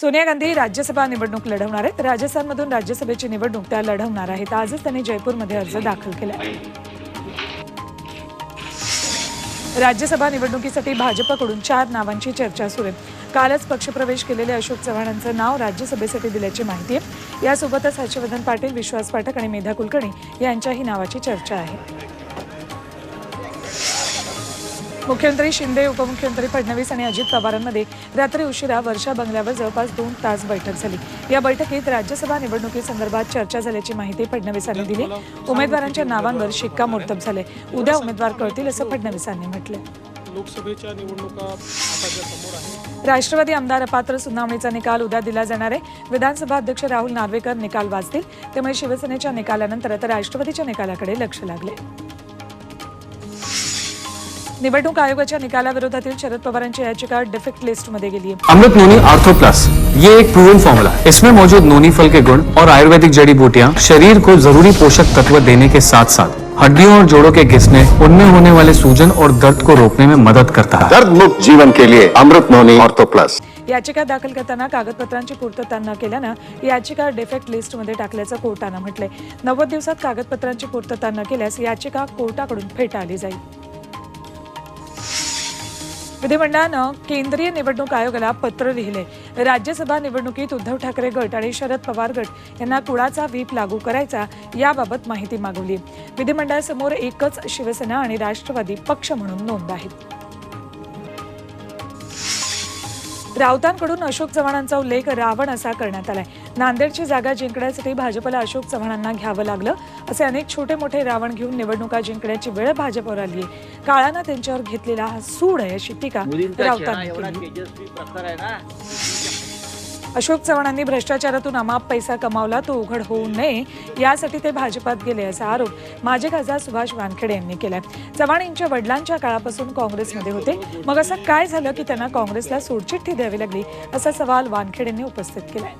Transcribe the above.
सोनिया गांधी राज्यसभा निवडणूक लढवणार आहेत. राजस्थानमधून राज्यसभेची निवडणूक त्या लढवणार आहेत. आजच त्यांनी जयपूरमध्ये अर्ज दाखल केला. राज्यसभा निवडणुकीसाठी भाजपकडून चार नावांची चर्चा सुरू आहे. कालच पक्षप्रवेश केलेले अशोक चव्हाणांचं नाव राज्यसभेसाठी दिल्याची माहिती आहे. यासोबतच हर्षवर्धन पाटील विश्वास पाठक आणि मेधा कुलकर्णी यांच्याही नावाची चर्चा आहे. मुख्यमंत्री शिंदे उपमुख्यमंत्री फडणवीस आणि अजित पवारांमध्ये रात्री उशिरा वर्षा बंगल्यावर जवळपास दोन तास बैठक झाली. या बैठकीत राज्यसभा निवडणुकीसंदर्भात चर्चा झाल्याची माहिती फडणवीसांनी दिली. उमेदवारांच्या नावांवर शिक्कामोर्तब झाले. उद्या उमेदवार कळतील असं फडणवीसांनी म्हटलं. लोकसभेच्या निवडणुका राष्ट्रवादी आमदार अपात्र सुनावणीचा निकाल उद्या दिला जाणार आहे. विधानसभा अध्यक्ष राहुल नार्वेकर निकाल वाचतील. त्यामुळे शिवसेनेच्या निकालानंतर आता राष्ट्रवादीच्या निकालाकडे लक्ष लागले. निवडणूक आयोगाच्या निकालाविरोधातील शरद पवारांची याचिका डिफेक्ट लिस्टमध्ये गेली आहे अमृत नोनी आर्थो प्लस ये एक प्रूवन फॉर्मूला है। इसमें मौजूद नोनी फल के गुण और आयुर्वेदिक जड़ी बूटियाँ शरीर को जरूरी पोषक तत्व देने के साथ साथ हड्डियों और जोड़ों के घिसने उनमें होने वाले सूजन और दर्द को रोकने में मदद करता है। दर्द मुक्त जीवन के लिए अमृत नोनी ऑर्थो प्लस याचिका दाखल करताना कागदपत्रांची पूर्तता न केल्यानं याचिका डिफेक्ट लिस्टमध्ये टाकल्याचं कोर्टानं म्हटलंय. नव्वद दिवसात कागदपत्रांची पूर्तता न केल्यास याचिका कोर्टाकडून फेटाळली जाईल. विधिमंडळानं केंद्रीय निवडणूक आयोगाला पत्र लिहिले. राज्यसभा निवडणुकीत उद्धव ठाकरे गट आणि शरद पवार गट यांना कुळाचा व्हीप लागू करायचा याबाबत माहिती मागवली. विधिमंडळासमोर एकच शिवसेना आणि राष्ट्रवादी पक्ष म्हणून नोंद आहेत. राऊतांकडून अशोक चव्हाणांचा उल्लेख रावण असा करण्यात आलाय. नांदेडची जागा जिंकण्यासाठी भाजपला अशोक चव्हाणांना घ्यावं लागलं असे अनेक छोटे मोठे रावण घेऊन निवडणुका जिंकण्याची वेळ भाजपवर आली आहे काळानं त्यांच्यावर घेतलेला हा सूड आहे अशी टीका राऊतांनी केली. अशोक चव्हाणांनी भ्रष्टाचारातून अमाप पैसा कमावला तो उघड होऊ नये यासाठी ते भाजपात गेले असा आरोप माजी खासदार सुभाष वानखेडे यांनी केलाय. चव्हाण यांच्या वडिलांच्या काळापासून काँग्रेसमध्ये होते. मग असं काय झालं की त्यांना काँग्रेसला सोडचिठ्ठी द्यावी लागली असा सवाल वानखेडेंनी उपस्थित केलाय.